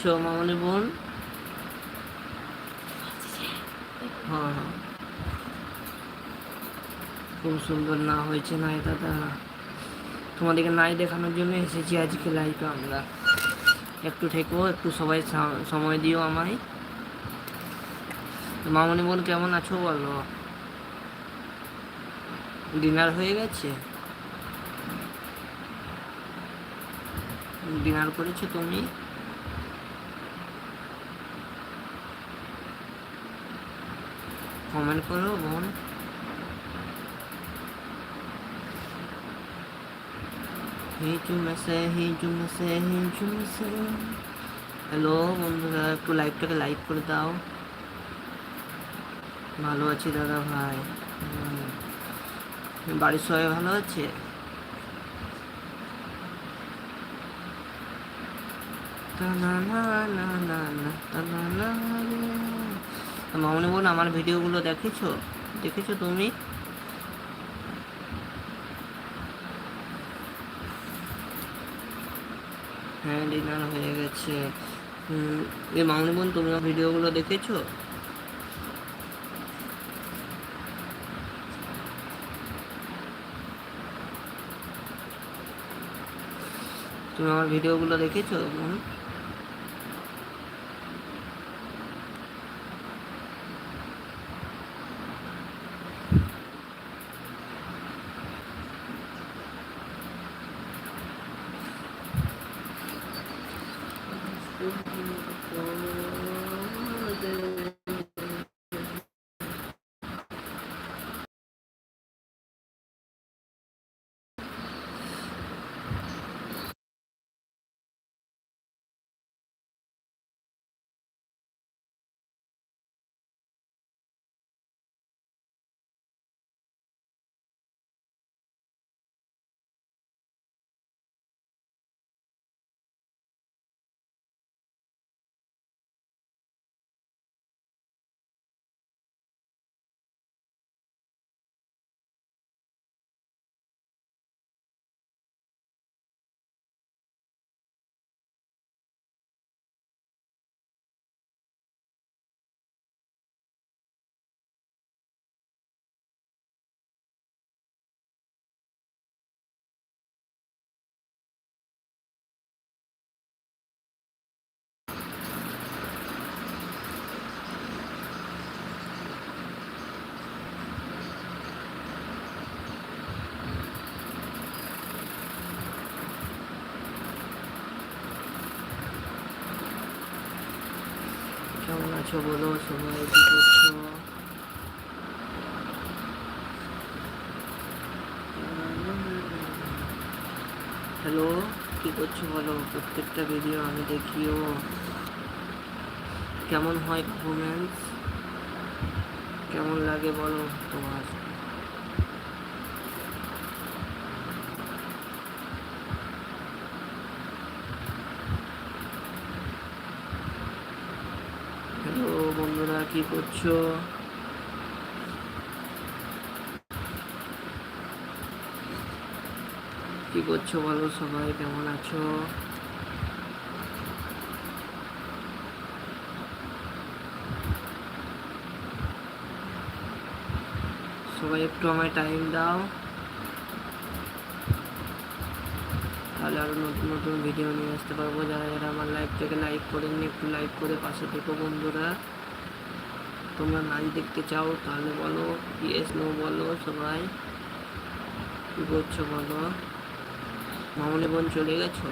করছ, মামনি বোন? হ্যাঁ। হ্যাঁ খুব সুন্দর না হয়েছে নাই, দাদা। তোমাদেরকে নাই দেখানোর জন্য এসেছি আজকে লাইভে আমরা। একটু থেকো, একটু সবাই সময় দিও আমায়। মামনি বোন, কেমন আছো বলো? ডিনার হয়ে গেছে? ডিনার করেছ তুমি? কমেন্ট করো, বোন। হি চুমেছে হি চুমেছে হি চুমেছে হ্যালো বন্ধুরা, একটু লাইভটাকে লাইক করে দাও। ভালো আছি দাদা ভাই। বাড়ির সবাই ভালো আছে? মামনি বোন, আমার ভিডিওগুলো দেখেছ? দেখেছ তুমি? হ্যাঁ ডিনার হয়ে গেছে। এই মামনি বোন, তুমি আমার ভিডিওগুলো দেখেছ? তুমি আমার ভিডিওগুলো দেখেছ இப்போது কেমন আছো বলো? সবাই কি করছ? হ্যালো কি করছ বলো? প্রত্যেকটা ভিডিও আমি দেখিও। কেমন হয় পারফরমেন্স কেমন লাগে বলো তোমার হ্যালো বন্ধুরা, কি করছ? কি করছ বলো? সবাই কেমন আছো? সবাই একটু আমায় টাইম দাও। তাহলে আরও নতুন নতুন ভিডিও নিয়ে আসতে পারব। যারা যারা আমার লাইভটাকে লাইক করেননি, একটু লাইক করে পাশে থেকো বন্ধুরা। তোমরা নাচ দেখতে চাও, তাহলে বলো ইয়েস নো বলো সবাই। কী করছ বলো মামনি বোন চলে গেছো?